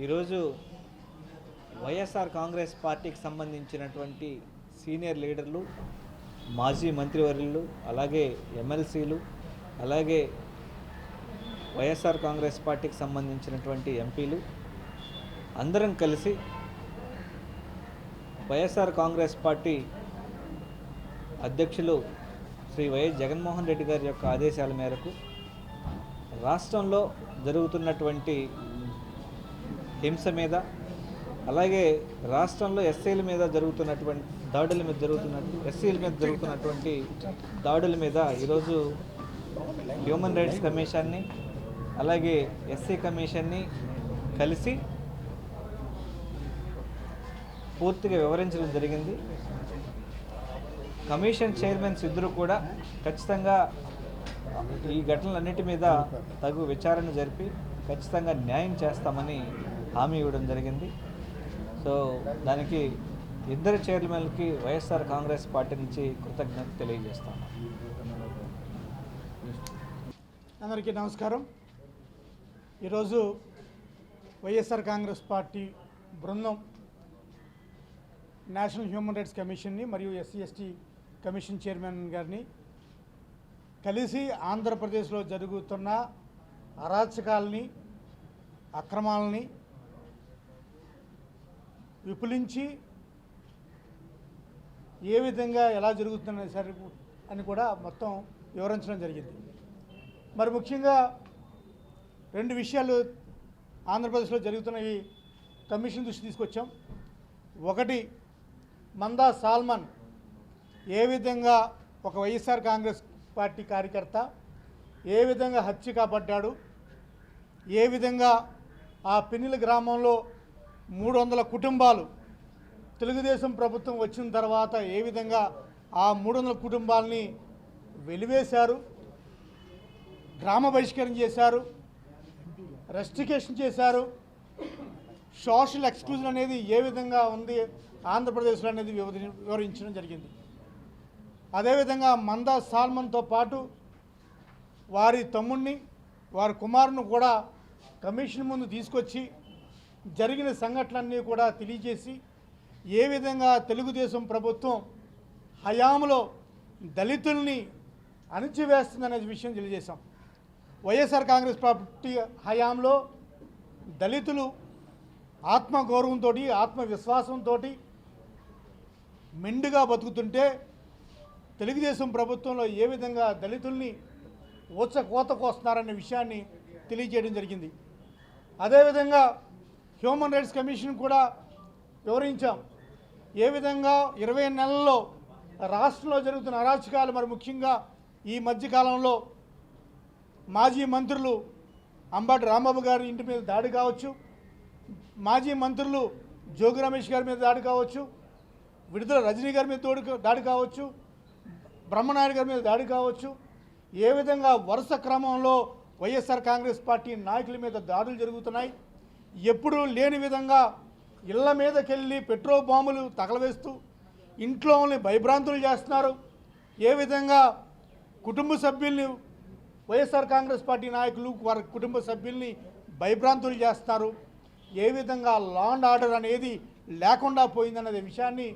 ఈరోజు వైఎస్ఆర్ కాంగ్రెస్ పార్టీకి సంబంధించినటువంటి సీనియర్ లీడర్లు మాజీ మంత్రివర్యులు అలాగే ఎమ్మెల్సీలు అలాగే వైఎస్ఆర్ కాంగ్రెస్ పార్టీకి సంబంధించినటువంటి ఎంపీలు అందరం కలిసి వైఎస్ఆర్ కాంగ్రెస్ పార్టీ అధ్యక్షులు శ్రీ వైఎస్ జగన్మోహన్ రెడ్డి గారి యొక్క ఆదేశాల మేరకు రాష్ట్రంలో జరుగుతున్నటువంటి హింస మీద అలాగే రాష్ట్రంలో ఎస్సీల మీద జరుగుతున్నటువంటి దాడుల మీద జరుగుతున్నట్టు ఎస్సీల మీద జరుగుతున్నటువంటి దాడుల మీద ఈరోజు హ్యూమన్ రైట్స్ కమిషన్ని అలాగే ఎస్సీ కమిషన్ని కలిసి పూర్తిగా వివరించడం జరిగింది. కమిషన్ చైర్మన్స్ ఇద్దరు కూడా ఖచ్చితంగా ఈ ఘటనలన్నిటి మీద తగు విచారణ జరిపి ఖచ్చితంగా న్యాయం చేస్తామని హామీ ఇవ్వడం జరిగింది. సో దానికి ఇద్దరు చైర్మన్లకి వైఎస్ఆర్ కాంగ్రెస్ పార్టీ నుంచి కృతజ్ఞత తెలియజేస్తాను. అందరికీ నమస్కారం. ఈరోజు వైఎస్ఆర్ కాంగ్రెస్ పార్టీ బృందం నేషనల్ హ్యూమన్ రైట్స్ కమిషన్ని మరియు ఎస్సీ ఎస్టీ కమిషన్ చైర్మన్ గారిని కలిసి ఆంధ్రప్రదేశ్లో జరుగుతున్న అరాచకాలని అక్రమాలని విపులించి ఏ విధంగా ఎలా జరుగుతుందనే సరి అని కూడా మొత్తం వివరించడం జరిగింది. మరి ముఖ్యంగా రెండు విషయాలు ఆంధ్రప్రదేశ్లో జరుగుతున్నవి కమిషన్ దృష్టి తీసుకొచ్చాం. ఒకటి మందా సాల్మన్ ఏ విధంగా ఒక వైఎస్ఆర్ కాంగ్రెస్ పార్టీ కార్యకర్త ఏ విధంగా హత్య కాబడ్డాడు ఏ విధంగా ఆ పిన్నిల గ్రామంలో మూడు వందల కుటుంబాలు తెలుగుదేశం ప్రభుత్వం వచ్చిన తర్వాత ఏ విధంగా ఆ మూడు వందల కుటుంబాలని వెలివేశారు గ్రామ బహిష్కరణ చేశారు రెస్టికేషన్ చేశారు సోషల్ ఎక్స్క్లూజన్ అనేది ఏ విధంగా ఉంది ఆంధ్రప్రదేశ్లో అనేది వివరించడం జరిగింది. అదేవిధంగా మందా సాల్మన్తో పాటు వారి తమ్ముణ్ణి వారి కుమారుని కూడా కమిషన్ ముందు తీసుకొచ్చి జరిగిన సంఘటనలన్నీ కూడా తెలియజేసి ఏ విధంగా తెలుగుదేశం ప్రభుత్వం హయాంలో దళితుల్ని అణిచివేస్తుందనే విషయం తెలియజేశాం. వైఎస్ఆర్ కాంగ్రెస్ పార్టీ హయాంలో దళితులు ఆత్మగౌరవంతో ఆత్మవిశ్వాసంతో మెండుగా బతుకుతుంటే తెలుగుదేశం ప్రభుత్వంలో ఏ విధంగా దళితుల్ని ఊచ కోత కోస్తున్నారనే విషయాన్ని తెలియజేయడం జరిగింది. అదేవిధంగా హ్యూమన్ రైట్స్ కమిషన్ కూడా వివరించాం. ఏ విధంగా ఇరవై నెలల్లో రాష్ట్రంలో జరుగుతున్న అరాచకాలు మరి ముఖ్యంగా ఈ మధ్యకాలంలో మాజీ మంత్రులు అంబాటి రాంబాబు గారి ఇంటి మీద దాడి కావచ్చు మాజీ మంత్రులు జోగి రమేష్ గారి మీద దాడి కావచ్చు విడుదల రజనీ గారి మీద తోడు దాడి కావచ్చు బ్రహ్మనాయుడు గారి మీద దాడి కావచ్చు ఏ విధంగా వరుస క్రమంలో వైఎస్ఆర్ కాంగ్రెస్ పార్టీ నాయకుల మీద దాడులు జరుగుతున్నాయి ఎప్పుడూ లేని విధంగా ఇళ్ళ మీదకెళ్ళి పెట్రోల్ బాంబులు తగలవేస్తూ ఇంట్లోని భయభ్రాంతులు చేస్తున్నారు. ఏ విధంగా కుటుంబ సభ్యుల్ని వైఎస్ఆర్ కాంగ్రెస్ పార్టీ నాయకులు వారి కుటుంబ సభ్యుల్ని భయభ్రాంతులు చేస్తారు ఏ విధంగా లా అండ్ ఆర్డర్ అనేది లేకుండా పోయిందనే విషయాన్ని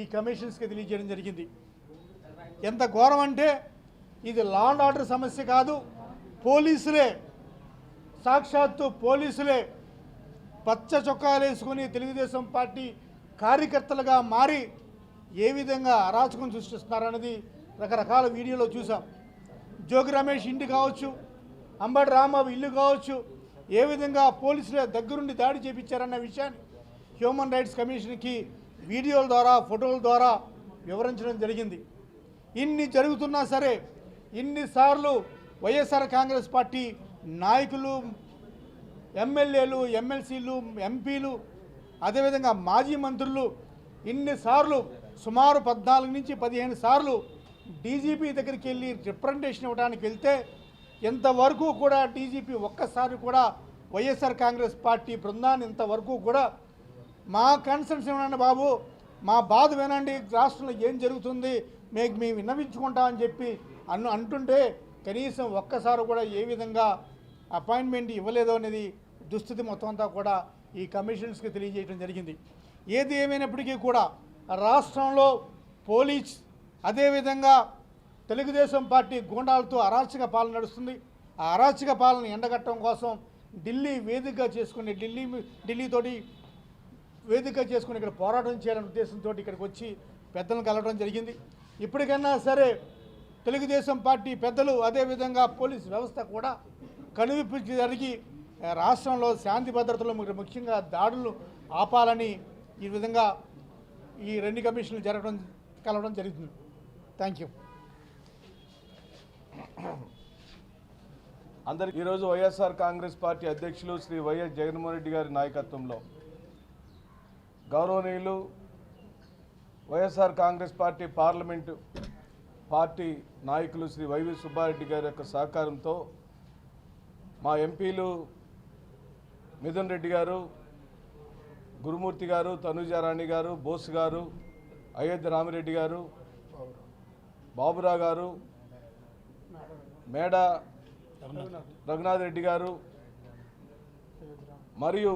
ఈ కమిషన్స్కి తెలియజేయడం జరిగింది. ఎంత ఘోరం అంటే ఇది లా అండ్ ఆర్డర్ సమస్య కాదు పోలీసులే సాక్షాత్తు పోలీసులే పచ్చ చొక్కాలు వేసుకుని తెలుగుదేశం పార్టీ కార్యకర్తలుగా మారి ఏ విధంగా అరాచకం సృష్టిస్తున్నారన్నది రకరకాల వీడియోలో చూసాం జోగి రమేష్ ఇంటి కావచ్చు అంబటి రాంబాబు ఇల్లు కావచ్చు ఏ విధంగా పోలీసుల దగ్గరుండి దాడి చేపించారన్న విషయాన్ని హ్యూమన్ రైట్స్ కమిషన్కి వీడియోల ద్వారా ఫోటోల ద్వారా వివరించడం జరిగింది. ఇన్ని జరుగుతున్నా సరే ఇన్నిసార్లు వైఎస్ఆర్ కాంగ్రెస్ పార్టీ నాయకులు ఎమ్మెల్యేలు ఎమ్మెల్సీలు ఎంపీలు అదేవిధంగా మాజీ మంత్రులు ఇన్నిసార్లు సుమారు పద్నాలుగు నుంచి పదిహేను సార్లు డీజీపీ దగ్గరికి వెళ్ళి రిప్రజెంటేషన్ ఇవ్వడానికి వెళ్తే ఇంతవరకు కూడా డీజీపీ ఒక్కసారి కూడా వైఎస్ఆర్ కాంగ్రెస్ పార్టీ బృందాన్ని ఇంతవరకు కూడా మా కన్సర్న్స్ ఏమనండి బాబు? మా బాధ వినండి రాష్ట్రంలో ఏం జరుగుతుంది మీకు మేము విన్నవించుకుంటామని చెప్పి అన్ను అంటుంటే కనీసం ఒక్కసారి కూడా ఏ విధంగా అపాయింట్మెంట్ ఇవ్వలేదు అనేది దుస్థితి మొత్తం అంతా కూడా ఈ కమిషన్స్కి తెలియజేయడం జరిగింది. ఏది ఏమైనప్పటికీ కూడా రాష్ట్రంలో పోలీస్ అదేవిధంగా తెలుగుదేశం పార్టీ గూండాలతో అరాచక పాలన నడుస్తుంది. ఆ అరాచక పాలన ఎండగట్టడం కోసం ఢిల్లీ వేదికగా చేసుకుని ఢిల్లీ ఢిల్లీతోటి వేదికగా చేసుకుని ఇక్కడ పోరాటం చేయాలనే ఉద్దేశంతో ఇక్కడికి వచ్చి పెద్దలను కలవడం జరిగింది. ఇప్పటికైనా సరే తెలుగుదేశం పార్టీ పెద్దలు అదేవిధంగా పోలీస్ వ్యవస్థ కూడా కనువిప్పు జరిగి రాష్ట్రంలో శాంతి భద్రతలు ముఖ్యంగా దాడులు ఆపాలని ఈ విధంగా ఈ రెండు కమిషన్లు జరగడం కలవడం జరుగుతుంది. థ్యాంక్ యూ అందరికి ఈరోజు వైఎస్ఆర్ కాంగ్రెస్ పార్టీ అధ్యక్షులు శ్రీ వైఎస్ జగన్మోహన్ రెడ్డి గారి నాయకత్వంలో గౌరవనీయులు YSR Congress party parliament party నాయకులు శ్రీ వైవి సుబ్బారెడ్డి గారి యొక్క సహకారంతో మా ఎంపీలు మిథున్ రెడ్డి గారు గురుమూర్తి గారు తనుజారాణి గారు బోస్ గారు అయోధ్య రామిరెడ్డి గారు బాబురావు గారు మేడ రఘునాథ్ రెడ్డి గారు మరియు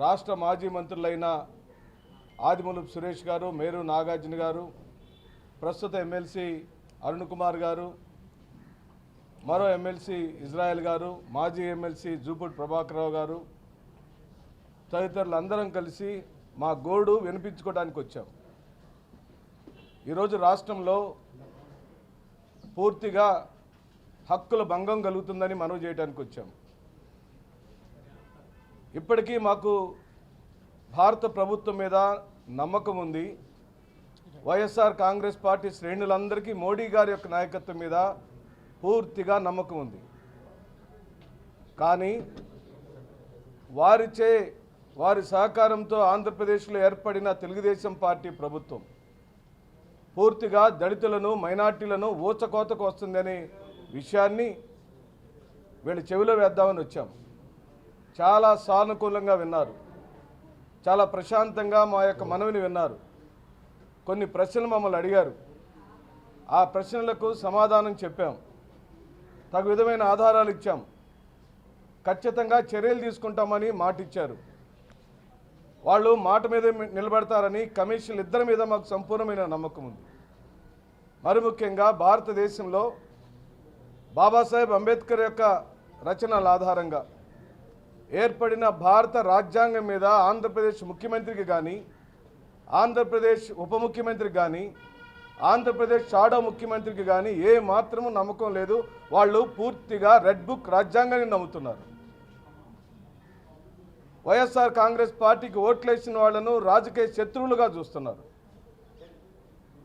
రాష్ట్ర మాజీ మంత్రులైన ఆదిమూలపు సురేష్ గారు మేరు నాగార్జున గారు ప్రస్తుత ఎమ్మెల్సీ అరుణ్ కుమార్ గారు మరో ఎమ్మెల్సీ ఇజ్రాయెల్ గారు మాజీ ఎమ్మెల్సీ జూపూడి ప్రభాకరరావు గారు తదితరులు అందరం కలిసి మా గోడు వినిపించుకోవడానికి వచ్చాం. ఈరోజు రాష్ట్రంలో పూర్తిగా హక్కుల భంగం కలుగుతుందని మనవి చేయడానికి వచ్చాం. ఇప్పటికీ మాకు భారత ప్రభుత్వం మీద నమ్మకం ఉంది. వైఎస్ఆర్ కాంగ్రెస్ పార్టీ శ్రేణులందరికీ మోడీ గారి యొక్క నాయకత్వం మీద పూర్తిగా నమ్మకం ఉంది. కానీ వారిచే వారి సహకారంతో ఆంధ్రప్రదేశ్లో ఏర్పడిన తెలుగుదేశం పార్టీ ప్రభుత్వం పూర్తిగా దళితులను మైనార్టీలను ఊచకోతకు వస్తుందనే విషయాన్ని వీళ్ళ చెవిలో వేద్దామని వచ్చాం. చాలా సానుకూలంగా విన్నారు. చాలా ప్రశాంతంగా మా యొక్క మనవిని విన్నారు. కొన్ని ప్రశ్నలు మమ్మల్ని అడిగారు. ఆ ప్రశ్నలకు సమాధానం చెప్పాం. తగు విధమైన ఆధారాలు ఇచ్చాం. ఖచ్చితంగా చర్యలు తీసుకుంటామని మాటిచ్చారు. వాళ్ళు మాట మీద నిలబడతారని కమిషన్ ఇద్దరి మీద మాకు సంపూర్ణమైన నమ్మకం ఉంది. మరి ముఖ్యంగా భారతదేశంలో బాబాసాహెబ్ అంబేద్కర్ యొక్క రచనల ఆధారంగా ఏర్పడిన భారత రాజ్యాంగం మీద ఆంధ్రప్రదేశ్ ముఖ్యమంత్రికి కానీ ఆంధ్రప్రదేశ్ ఉప ముఖ్యమంత్రికి కానీ ఆంధ్రప్రదేశ్ షాడో ముఖ్యమంత్రికి కానీ ఏ మాత్రము నమ్మకం లేదు. వాళ్ళు పూర్తిగా రెడ్ బుక్ రాజ్యాంగాన్ని నమ్ముతున్నారు. వైఎస్ఆర్ కాంగ్రెస్ పార్టీకి ఓట్లేసిన వాళ్ళను రాజకీయ శత్రువులుగా చూస్తున్నారు.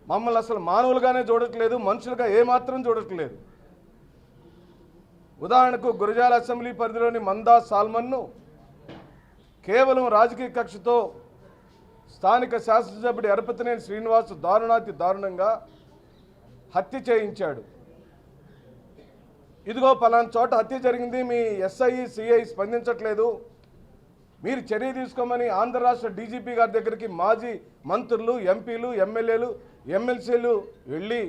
మమ్మల్ని అసలు మానవులుగానే చూడట్లేదు మనుషులుగా ఏమాత్రం చూడట్లేదు. ఉదాహరణకు గురజాల అసెంబ్లీ పరిధిలోని మందా సాల్మన్ను కేవలం రాజకీయ కక్షతో స్థానిక శాసనసభ్యుడు ఎరపతినేని శ్రీనివాస్ దారుణాతి దారుణంగా హత్య చేయించాడు. ఇదిగో పలానా చోట హత్య జరిగింది మీ ఎస్ఐ సిఐ స్పందించట్లేదు. మీరు చర్య తీసుకోమని ఆంధ్ర రాష్ట్ర డీజీపీ గారి దగ్గరికి మాజీ మంత్రులు ఎంపీలు ఎమ్మెల్యేలు ఎమ్మెల్సీలు వెళ్ళి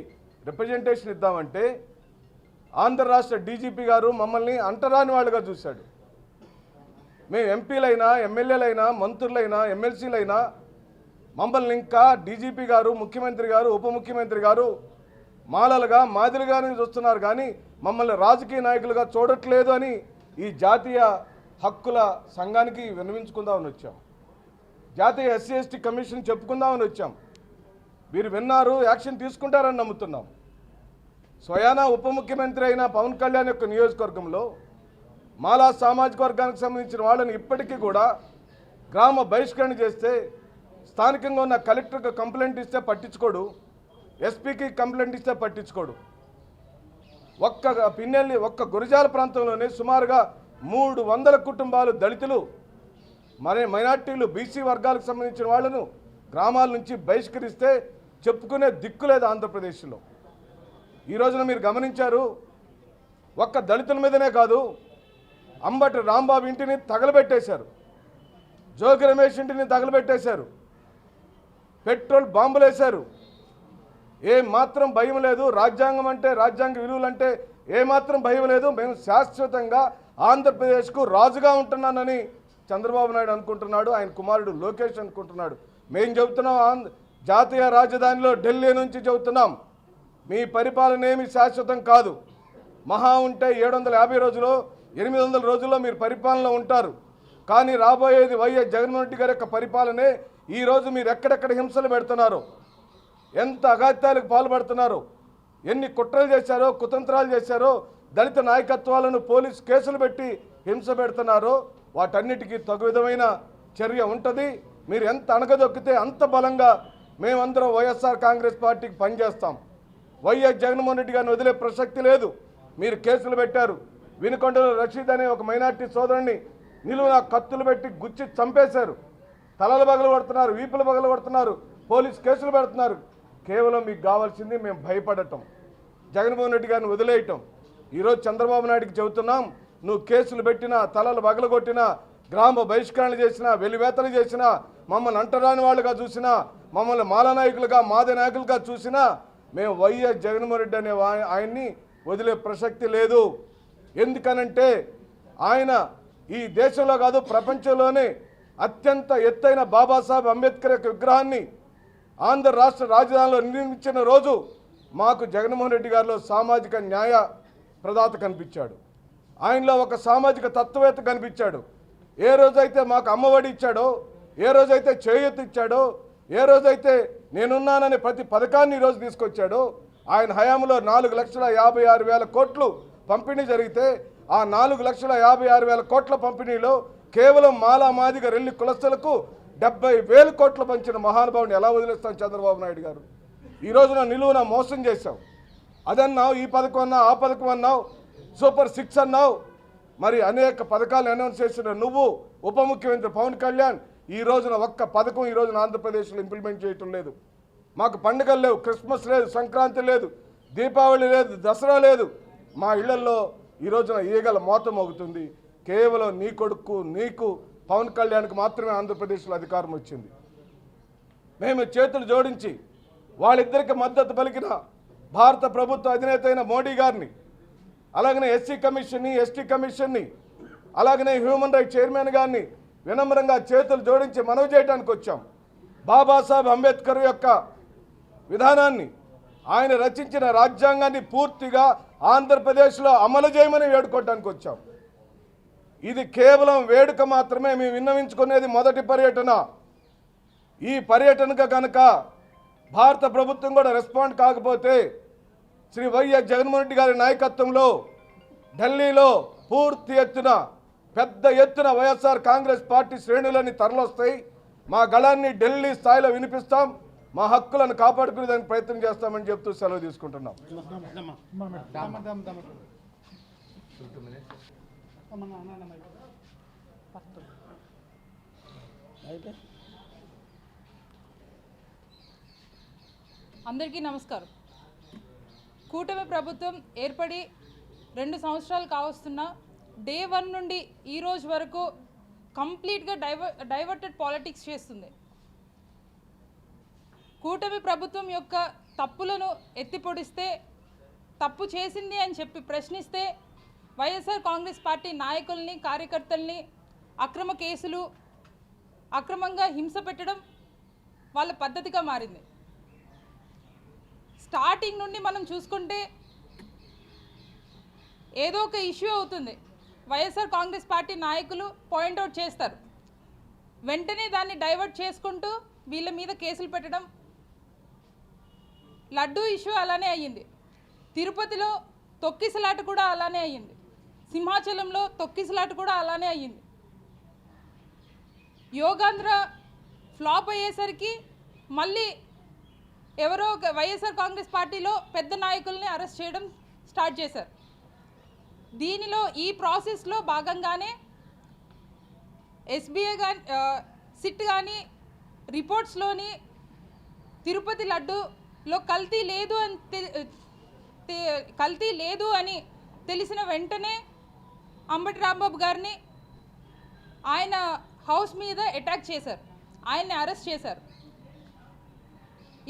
రిప్రజెంటేషన్ ఇద్దామంటే ఆంధ్ర రాష్ట్ర డీజీపీ గారు మమ్మల్ని అంటరాని వాళ్ళుగా చూశాడు. మేము ఎంపీలైనా ఎమ్మెల్యేలైనా మంత్రులైనా ఎమ్మెల్సీలైనా మమ్మల్ని ఇంకా డీజీపీ గారు ముఖ్యమంత్రి గారు ఉప ముఖ్యమంత్రి గారు మాలలుగా మాదిరిగానే చూస్తున్నారు కానీ మమ్మల్ని రాజకీయ నాయకులుగా చూడట్లేదు అని ఈ జాతీయ హక్కుల సంఘానికి విన్నవించుకుందామని వచ్చాం. జాతీయ ఎస్సీ ఎస్టీ కమిషన్ చెప్పుకుందామని వచ్చాం. మీరు విన్నారు యాక్షన్ తీసుకుంటారని నమ్ముతున్నాం. స్వయానా ఉప ముఖ్యమంత్రి అయిన పవన్ కళ్యాణ్ యొక్క నియోజకవర్గంలో మాలా సామాజిక వర్గానికి సంబంధించిన వాళ్ళని ఇప్పటికీ కూడా గ్రామ బహిష్కరణ చేస్తే స్థానికంగా ఉన్న కలెక్టర్కి కంప్లైంట్ ఇస్తే పట్టించుకోడు ఎస్పీకి కంప్లైంట్ ఇస్తే పట్టించుకోడు. ఒక్క పిన్నెల్లి ఒక్క గురజాల ప్రాంతంలోనే సుమారుగా మూడు వందల కుటుంబాలు దళితులు మరి మైనార్టీలు బీసీ వర్గాలకు సంబంధించిన వాళ్ళను గ్రామాల నుంచి బహిష్కరిస్తే చెప్పుకునే దిక్కు లేదు ఆంధ్రప్రదేశ్లో. ఈ రోజున మీరు గమనించారు ఒక్క దళితుల మీదనే కాదు అంబటి రాంబాబు ఇంటిని తగలబెట్టేశారు. జోగి రమేష్ ఇంటిని తగలబెట్టేశారు. పెట్రోల్ బాంబులేశారు. ఏ మాత్రం భయం లేదు. రాజ్యాంగం అంటే రాజ్యాంగ విలువలు అంటే ఏ మాత్రం భయం లేదు. మేము శాశ్వతంగా ఆంధ్రప్రదేశ్కు రాజుగా ఉంటున్నానని చంద్రబాబు నాయుడు అనుకుంటున్నాడు. ఆయన కుమారుడు లోకేష్ అనుకుంటున్నాడు. మేము చెబుతున్నాం ఆంధ్ర జాతీయ రాజధానిలో ఢిల్లీ నుంచి చెబుతున్నాం. మీ పరిపాలన ఏమి శాశ్వతం కాదు. మహా ఉంటే ఏడు వందల యాభై రోజులు ఎనిమిది వందల రోజుల్లో మీరు పరిపాలనలో ఉంటారు. కానీ రాబోయేది వైఎస్ జగన్మోహన్ రెడ్డి గారి యొక్క పరిపాలనే ఈరోజు మీరు ఎక్కడెక్కడ హింసలు పెడుతున్నారు? ఎంత అఘాత్యాలకు పాల్పడుతున్నారు? ఎన్ని కుట్రలు చేశారో కుతంత్రాలు చేశారో దళిత నాయకత్వాలను పోలీసు కేసులు పెట్టి హింస పెడుతున్నారో వాటన్నిటికీ తగు విధమైన చర్య ఉంటుంది. మీరు ఎంత అణగదొక్కితే అంత బలంగా మేమందరం వైఎస్ఆర్ కాంగ్రెస్ పార్టీకి పనిచేస్తాం. వైఎస్ జగన్మోహన్ రెడ్డి గారిని వదిలే ప్రసక్తి లేదు. మీరు కేసులు పెట్టారు. వినుకొండలో రషీద్ అనే ఒక మైనార్టీ సోదరుని నిలువున కత్తులు పెట్టి గుచ్చి చంపేశారు. తలలు పగలు కొడుతున్నారు వీపులు పగలు కొడుతున్నారు పోలీస్ కేసులు పెడుతున్నారు. కేవలం మీకు కావాల్సింది మేము భయపడటం. జగన్మోహన్ రెడ్డి గారిని వదిలేయటం. ఈరోజు చంద్రబాబు నాయుడికి చెబుతున్నాం నువ్వు కేసులు పెట్టినా తలలు పగలగొట్టినా గ్రామ బహిష్కరణ చేసినా వెలివేతలు చేసినా మమ్మల్ని అంటరాని వాళ్ళుగా చూసినా మమ్మల్ని మాల నాయకులుగా మాద నాయకులుగా చూసినా మేము వైఎస్ జగన్మోహన్ రెడ్డి అనే ఆయన్ని వదిలే ప్రసక్తి లేదు. ఎందుకనంటే ఆయన ఈ దేశంలో కాదు ప్రపంచంలోనే అత్యంత ఎత్తైన బాబాసాహెబ్ అంబేద్కర్ యొక్క విగ్రహాన్ని ఆంధ్ర రాష్ట్ర రాజధానిలో నిర్మించిన రోజు మాకు జగన్మోహన్ రెడ్డి గారిలో సామాజిక న్యాయ ప్రదాత కనిపించాడు. ఆయనలో ఒక సామాజిక తత్వవేత్త కనిపించాడు. ఏ రోజైతే మాకు అమ్మఒడి ఇచ్చాడో ఏ రోజైతే చేయూత ఇచ్చాడో ఏ రోజైతే నేనున్నాననే ప్రతి పథకాన్ని ఈరోజు తీసుకొచ్చాడో ఆయన హయాంలో నాలుగు లక్షల యాభై ఆరు వేల కోట్లు పంపిణీ జరిగితే ఆ నాలుగు లక్షల యాభై ఆరు వేల కోట్ల పంపిణీలో కేవలం మాలా మాదిగ రెల్లి కులస్తులకు డెబ్బై వేల కోట్లు పంచిన మహానుభావుని ఎలా వదిలేస్తాం చంద్రబాబు నాయుడు గారు? ఈ రోజున నిలువున మోసం చేశావు. అదన్నావు ఈ పథకం అన్నావు ఆ పథకం అన్నావు సూపర్ సిక్స్ అన్నావు. మరి అనేక పథకాలు అనౌన్స్ చేసిన నువ్వు ఉప ముఖ్యమంత్రి పవన్ కళ్యాణ్ ఈ రోజున ఒక్క పథకం ఈ రోజున ఆంధ్రప్రదేశ్లో ఇంప్లిమెంట్ చేయటం లేదు. మాకు పండుగలు లేవు క్రిస్మస్ లేదు సంక్రాంతి లేదు దీపావళి లేదు దసరా లేదు. మా ఇళ్ళలో ఈ రోజున ఈగల మోత మోగుతుంది కేవలం నీ కొడుకు నీకు పవన్ కళ్యాణ్కి మాత్రమే ఆంధ్రప్రదేశ్లో అధికారం వచ్చింది. మేము చేతులు జోడించి వాళ్ళిద్దరికి మద్దతు పలికిన భారత ప్రభుత్వ అధినేత అయిన మోడీ గారిని అలాగనే ఎస్సీ కమిషన్ని ఎస్టీ కమిషన్ని అలాగనే హ్యూమన్ రైట్స్ చైర్మన్ గారిని వినమ్రంగా చేతులు జోడించి మనవి చేయడానికి వచ్చాం. బాబాసాహెబ్ అంబేద్కర్ యొక్క విధానాన్ని ఆయన రచించిన రాజ్యాంగాన్ని పూర్తిగా ఆంధ్రప్రదేశ్లో అమలు చేయమని వేడుకోవడానికి వచ్చాం. ఇది కేవలం వేడుక మాత్రమే మేము విన్నవించుకునేది మొదటి పర్యటన ఈ పర్యటనకు కనుక భారత ప్రభుత్వం కూడా రెస్పాండ్ కాకపోతే శ్రీ వైఎస్ జగన్మోహన్ రెడ్డి గారి నాయకత్వంలో ఢిల్లీలో పూర్తి ఎత్తున పెద్ద ఎత్తున వైఎస్ఆర్ కాంగ్రెస్ పార్టీ శ్రేణులని తరలొస్తాయి మా గళాన్ని ఢిల్లీ స్థాయిలో వినిపిస్తాం మా హక్కులను కాపాడుకునేదానికి ప్రయత్నం చేస్తామని చెప్తూ సెలవు తీసుకుంటున్నాం అందరికీ నమస్కారం. కూటమి ప్రభుత్వం ఏర్పడి రెండు సంవత్సరాలు కావస్తున్న డే వన్ నుండి ఈ రోజు వరకు కంప్లీట్గా డైవ డైవర్టెడ్ పాలిటిక్స్ చేస్తుంది. కూటమి ప్రభుత్వం యొక్క తప్పులను ఎత్తిపొడిస్తే తప్పు చేసింది అని చెప్పి ప్రశ్నిస్తే వైఎస్ఆర్ కాంగ్రెస్ పార్టీ నాయకుల్ని కార్యకర్తల్ని అక్రమ కేసులు అక్రమంగా హింస పెట్టడం వాళ్ళ పద్ధతిగా మారింది. స్టార్టింగ్ నుండి మనం చూసుకుంటే ఏదో ఒక ఇష్యూ అవుతుంది. వైఎస్ఆర్ కాంగ్రెస్ పార్టీ నాయకులు పాయింట్అవుట్ చేస్తారు. వెంటనే దాన్ని డైవర్ట్ చేసుకుంటూ వీళ్ళ మీద కేసులు పెట్టడం లడ్డూ ఇష్యూ అలానే అయ్యింది. తిరుపతిలో తొక్కిసలాట కూడా అలానే అయ్యింది. సింహాచలంలో తొక్కిసలాట కూడా అలానే అయ్యింది. యోగాంధ్ర ఫ్లాప్ అయ్యేసరికి మళ్ళీ ఎవరో వైఎస్ఆర్ కాంగ్రెస్ పార్టీలో పెద్ద నాయకుల్ని అరెస్ట్ చేయడం స్టార్ట్ చేశారు. దీనిలో ఈ ప్రాసెస్లో భాగంగానే ఎస్బీఐ కానీ సిట్ కానీ రిపోర్ట్స్లోని తిరుపతి లడ్డూలో కల్తీ లేదు అని కల్తీ లేదు అని తెలిసిన వెంటనే అంబటి రాంబాబు గారిని ఆయన హౌస్ మీద అటాక్ చేశారు. ఆయన్ని అరెస్ట్ చేశారు.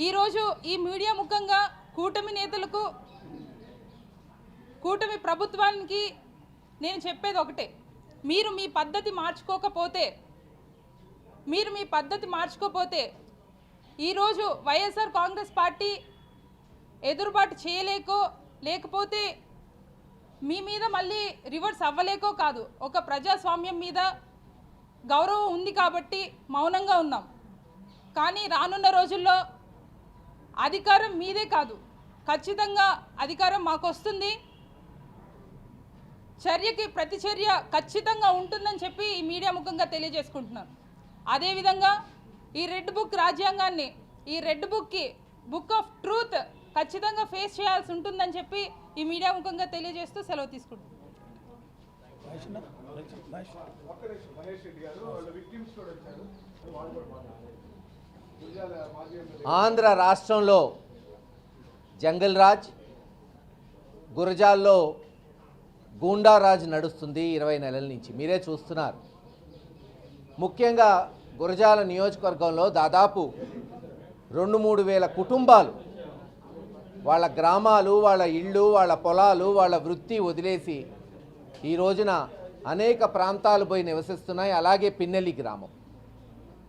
ఈరోజు ఈ మీడియా ముఖంగా కూటమి నేతలకు కూటమి ప్రభుత్వానికి నేను చెప్పేది ఒకటే. మీరు మీ పద్ధతి మార్చుకోకపోతే మీరు మీ పద్ధతి మార్చుకోపోతే ఈరోజు వైఎస్ఆర్ కాంగ్రెస్ పార్టీ ఎదురుబాటు చేయలేకో లేకపోతే మీ మీద మళ్ళీ రివర్స్ అవ్వలేకో కాదు. ఒక ప్రజాస్వామ్యం మీద గౌరవం ఉంది కాబట్టి మౌనంగా ఉన్నాం. కానీ రానున్న రోజుల్లో అధికారం మీదే కాదు. ఖచ్చితంగా అధికారం మాకు వస్తుంది చర్యకి ప్రతి చర్య ఖచ్చితంగా ఉంటుందని చెప్పి ఈ మీడియా ముఖంగా తెలియజేసుకుంటున్నాను. అదేవిధంగా ఈ రెడ్ బుక్ రాజ్యాంగాన్ని ఈ రెడ్ బుక్కి బుక్ ఆఫ్ ట్రూత్ ఖచ్చితంగా ఫేస్ చేయాల్సి ఉంటుందని చెప్పి ఈ మీడియా ముఖంగా తెలియజేస్తూ సెలవు తీసుకుంటుంది ఆంధ్ర రాష్ట్రంలో జంగల్ రాజ్ గురజాల్లో గూండారాజ్ నడుస్తుంది ఇరవై నెలల నుంచి. మీరే చూస్తున్నారు. ముఖ్యంగా గురజాల నియోజకవర్గంలో దాదాపు రెండు మూడు వేల కుటుంబాలు వాళ్ళ గ్రామాలు వాళ్ళ ఇళ్ళు వాళ్ళ పొలాలు వాళ్ళ వృత్తి వదిలేసి ఈ రోజున అనేక ప్రాంతాలు పోయి నివసిస్తున్నాయి. అలాగే పిన్నెల్లి గ్రామం.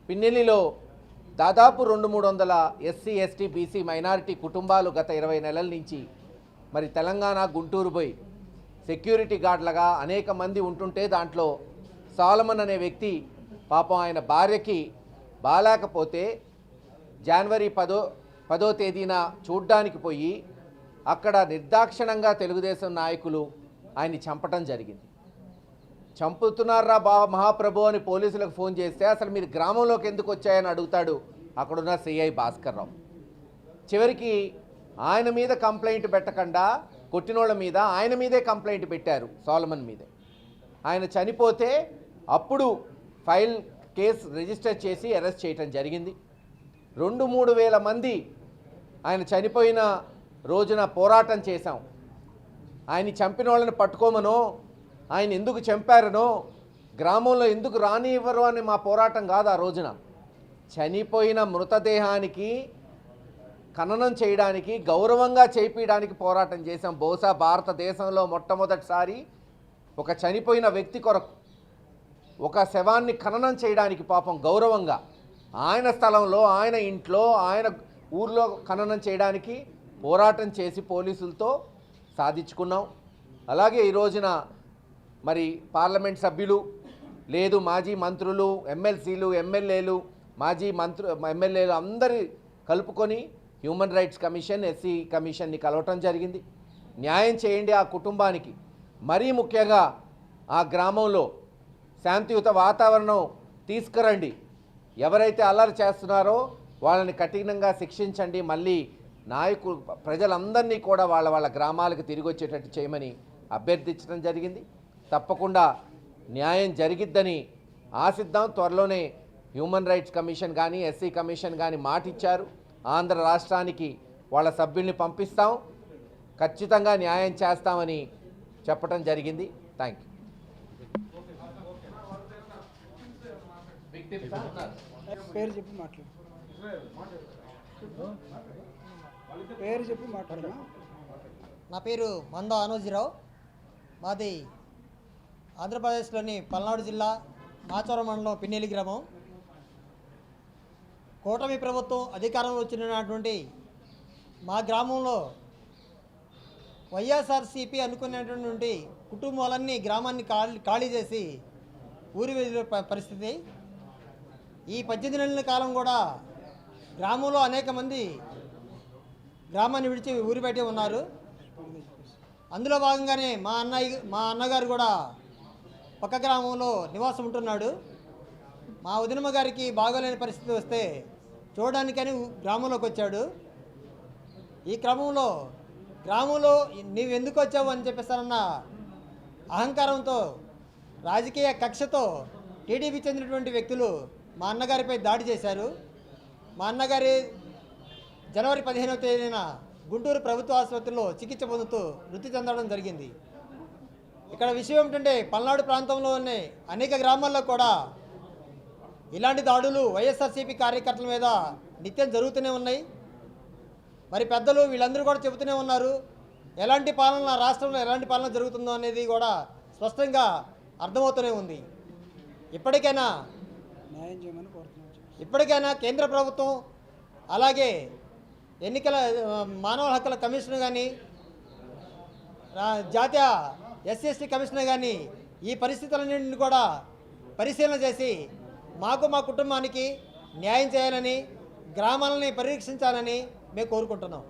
పిన్నెల్లిలో దాదాపు రెండు మూడు వందల ఎస్సీ ఎస్టీ బీసీ మైనారిటీ కుటుంబాలు గత ఇరవై నెలల నుంచి మరి తెలంగాణ గుంటూరు పోయి సెక్యూరిటీ గార్డ్లుగా అనేక మంది ఉంటుంటే దాంట్లో సాలమన్ అనే వ్యక్తి పాపం ఆయన భార్యకి బాలేకపోతే జనవరి పదో పదో తేదీన చూడ్డానికి పోయి అక్కడ నిర్దాక్షిణంగా తెలుగుదేశం నాయకులు ఆయన్ని చంపటం జరిగింది. చంపుతున్నారా బా మహాప్రభు అని పోలీసులకు ఫోన్ చేస్తే అసలు మీరు గ్రామంలోకి ఎందుకు వచ్చాయని అడుగుతాడు అక్కడున్న సిఐ భాస్కర్ రావు చివరికి ఆయన మీద కంప్లైంట్ పెట్టకుండా కొట్టినోళ్ళ మీద ఆయన మీదే కంప్లైంట్ పెట్టారు సోలమన్ మీదే. ఆయన చనిపోతే అప్పుడు ఫైల్ కేసు రిజిస్టర్ చేసి అరెస్ట్ చేయటం జరిగింది. రెండు మూడు వేల మంది ఆయన చనిపోయిన రోజున పోరాటం చేశాం. ఆయన చంపిన వాళ్ళని పట్టుకోమనో ఆయన ఎందుకు చంపారనో గ్రామంలో ఎందుకు రానివ్వరు అని మా పోరాటం కాదు ఆ రోజున. చనిపోయిన మృతదేహానికి ఖననం చేయడానికి గౌరవంగా చేపించడానికి పోరాటం చేశాం. బహుశా భారతదేశంలో మొట్టమొదటిసారి ఒక చనిపోయిన వ్యక్తి కొరకు ఒక శవాన్ని ఖననం చేయడానికి పాపం గౌరవంగా. ఆయన స్థలంలో ఆయన ఇంట్లో ఆయన ఊర్లో ఖననం చేయడానికి పోరాటం చేసి పోలీసులతో సాధించుకున్నాం. అలాగే ఈ రోజున మరి పార్లమెంట్ సభ్యులు లేదు మాజీ మంత్రులు ఎమ్మెల్సీలు ఎమ్మెల్యేలు మాజీ మంత్రు ఎమ్మెల్యేలు అందరి కలుపుకొని హ్యూమన్ రైట్స్ కమిషన్ ఎస్సీ కమిషన్ని కలవటం జరిగింది. న్యాయం చేయండి ఆ కుటుంబానికి. మరీ ముఖ్యంగా ఆ గ్రామంలో శాంతియుత వాతావరణం తీసుకురండి. ఎవరైతే అల్లరి చేస్తున్నారో వాళ్ళని కఠినంగా శిక్షించండి మళ్ళీ నాయకులు ప్రజలందరినీ కూడా వాళ్ళ వాళ్ళ గ్రామాలకు తిరిగి వచ్చేటట్టు చేయమని అభ్యర్థించడం జరిగింది. తప్పకుండా న్యాయం జరిగిద్దని ఆశిద్దాం. త్వరలోనే హ్యూమన్ రైట్స్ కమిషన్ కానీ ఎస్సీ కమిషన్ కానీ మాటిచ్చారు. ఆంధ్ర రాష్ట్రానికి వాళ్ళ సభ్యుల్ని పంపిస్తాం. ఖచ్చితంగా న్యాయం చేస్తామని చెప్పడం జరిగింది. Thank you. పేరు చెప్పి మాట్లాడు. పేరు చెప్పి మాట్లాడమా నా పేరు మంద అనోజీరావు. మాది ఆంధ్రప్రదేశ్లోని పల్నాడు జిల్లా మాచవరం మండలం పిన్నెలి గ్రామం. కూటమి ప్రభుత్వం అధికారంలో వచ్చినటువంటి మా గ్రామంలో వైఎస్ఆర్సీపీ అనుకునేటటువంటి కుటుంబాలన్నీ గ్రామాన్ని ఖాళీ ఖాళీ చేసి ఊరి వెళ్ళే పరిస్థితి. ఈ పద్దెనిమిది నెలల కాలం కూడా గ్రామంలో అనేక మంది గ్రామాన్ని విడిచి ఊరి బయటే ఉన్నారు. అందులో భాగంగానే మా అన్నయ్య మా అన్నగారు కూడా పక్క గ్రామంలో నివాసం ఉంటున్నాడు. మా వదినమ్మ గారికి బాగోలేని పరిస్థితి వస్తే చూడడానికని గ్రామంలోకి వచ్చాడు. ఈ క్రమంలో గ్రామంలో నీవు ఎందుకు వచ్చావు అని చెప్పేస్తానన్న అహంకారంతో రాజకీయ కక్షతో టీడీపీ చెందినటువంటి వ్యక్తులు మా అన్నగారిపై దాడి చేశారు. మా అన్నగారి జనవరి పదిహేనవ తేదీన గుంటూరు ప్రభుత్వ ఆసుపత్రిలో చికిత్స పొందుతూ మృతి చెందడం జరిగింది. ఇక్కడ విషయం ఏమిటంటే పల్నాడు ప్రాంతంలోనే అనేక గ్రామాల్లో కూడా ఇలాంటి దాడులు వైఎస్ఆర్సీపీ కార్యకర్తల మీద నిత్యం జరుగుతూనే ఉన్నాయి. మరి పెద్దలు వీళ్ళందరూ కూడా చెబుతూనే ఉన్నారు ఎలాంటి పాలన రాష్ట్రంలో ఎలాంటి పాలన జరుగుతుందో అనేది కూడా స్పష్టంగా అర్థమవుతూనే ఉంది. ఇప్పటికైనా న్యాయం చేయమని కోరుతున్నాను ఇప్పటికైనా కేంద్ర ప్రభుత్వం అలాగే ఎన్నికల మానవ హక్కుల కమిషన్ కానీ జాతీయ ఎస్సీ ఎస్టీ కమిషన్ కానీ ఈ పరిస్థితులన్నింటిని కూడా పరిశీలన చేసి మాకు మా కుటుంబానికి న్యాయం చేయాలని గ్రామాలని పరిరక్షించాలని మేము కోరుకుంటున్నాం.